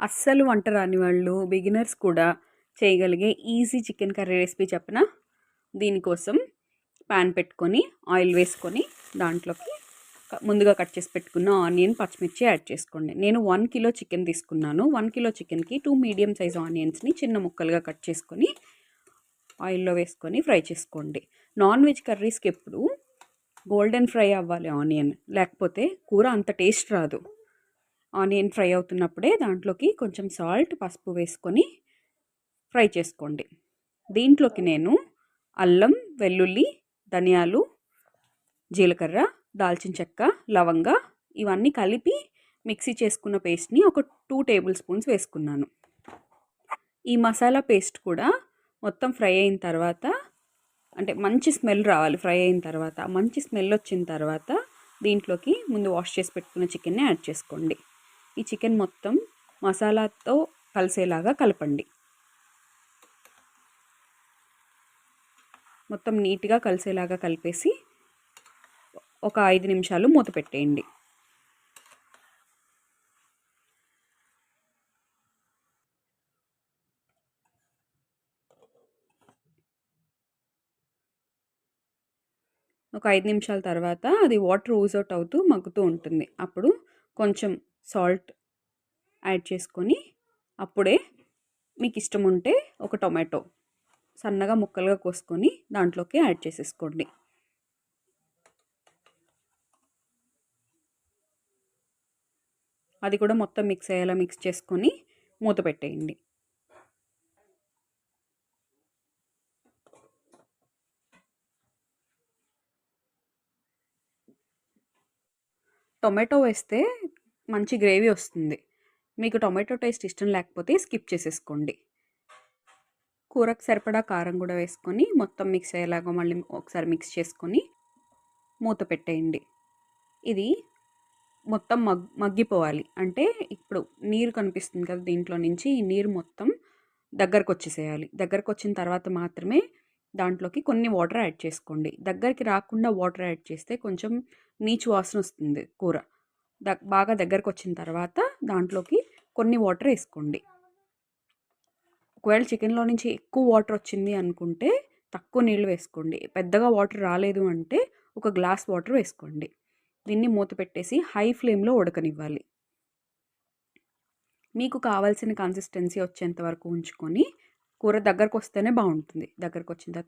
అస్సలు వంట రాని వాళ్ళు బిగినర్స్ కూడా చేయగలిగే ఈజీ చికెన్ కర్రీ రెసిపీ చెప్పిన దీనికోసం ప్యాన్ పెట్టుకొని ఆయిల్ వేసుకొని దాంట్లోకి ముందుగా కట్ చేసి పెట్టుకున్న ఆనియన్ పచ్చిమిర్చి యాడ్ చేసుకోండి. నేను వన్ కిలో చికెన్ తీసుకున్నాను. వన్ కిలో చికెన్కి టూ మీడియం సైజ్ ఆనియన్స్ని చిన్న ముక్కలుగా కట్ చేసుకొని ఆయిల్లో వేసుకొని ఫ్రై చేసుకోండి. నాన్ వెజ్ కర్రీస్కి ఎప్పుడు గోల్డెన్ ఫ్రై అవ్వాలి ఆనియన్ లేకపోతే కూర అంత టేస్ట్ రాదు. ఆనియన్ ఫ్రై అవుతున్నప్పుడే దాంట్లోకి కొంచెం సాల్ట్ పసుపు వేసుకొని ఫ్రై చేసుకోండి. దీంట్లోకి నేను అల్లం వెల్లుల్లి ధనియాలు జీలకర్ర దాల్చిన చెక్క లవంగ ఇవన్నీ కలిపి మిక్సీ చేసుకున్న పేస్ట్ని ఒక టూ టేబుల్ స్పూన్స్ వేసుకున్నాను. ఈ మసాలా పేస్ట్ కూడా మొత్తం ఫ్రై అయిన తర్వాత అంటే మంచి స్మెల్ రావాలి ఫ్రై అయిన తర్వాత మంచి స్మెల్ వచ్చిన తర్వాత దీంట్లోకి ముందు వాష్ చేసి పెట్టుకున్న చికెన్ని యాడ్ చేసుకోండి. ఈ చికెన్ మొత్తం మసాలాతో కలిసేలాగా కలపండి. మొత్తం నీట్గా కలిసేలాగా కలిపేసి ఒక ఐదు నిమిషాలు మూత పెట్టేయండి. ఒక ఐదు నిమిషాల తర్వాత అది వాటర్ ఊజ్ అవుట్ అవుతూ మగ్గుతూ ఉంటుంది. అప్పుడు కొంచెం సాల్ట్ యాడ్ చేసుకొని అప్పుడే మీకు ఇష్టం ఉంటే ఒక టొమాటో సన్నగా ముక్కలుగా కోసుకొని దాంట్లోకి యాడ్ చేసేసుకోండి. అది కూడా మొత్తం మిక్స్ అయ్యేలా మిక్స్ చేసుకొని మూత పెట్టేయండి. టొమాటో వేస్తే మంచి గ్రేవీ వస్తుంది. మీకు టొమాటో టేస్ట్ ఇష్టం లేకపోతే స్కిప్ చేసేసుకోండి. కూరకు సరిపడా కారం కూడా వేసుకొని మొత్తం మిక్స్ అయ్యేలాగా మళ్ళీ ఒకసారి మిక్స్ చేసుకొని మూత పెట్టేయండి. ఇది మొత్తం మగ్ మగ్గిపోవాలి. అంటే ఇప్పుడు నీరు కనిపిస్తుంది కదా దీంట్లో నుంచి ఈ నీరు మొత్తం దగ్గరకు వచ్చేసేయాలి. దగ్గరకు వచ్చిన తర్వాత మాత్రమే దాంట్లోకి కొన్ని వాటర్ యాడ్ చేసుకోండి. దగ్గరికి రాకుండా వాటర్ యాడ్ చేస్తే కొంచెం నీచు వాసన వస్తుంది కూర. ద బాగా దగ్గరకు వచ్చిన తర్వాత దాంట్లోకి కొన్ని వాటర్ వేసుకోండి. ఒకవేళ చికెన్లో నుంచి ఎక్కువ వాటర్ వచ్చింది అనుకుంటే తక్కువ నీళ్ళు వేసుకోండి. పెద్దగా వాటర్ రాలేదు అంటే ఒక గ్లాస్ వాటర్ వేసుకోండి. దీన్ని మూత పెట్టేసి హై ఫ్లేమ్లో ఉడకనివ్వాలి. మీకు కావాల్సిన కన్సిస్టెన్సీ వచ్చేంత వరకు ఉంచుకొని కూర దగ్గరకు వస్తేనే బాగుంటుంది. దగ్గరకు వచ్చిన తర్వాత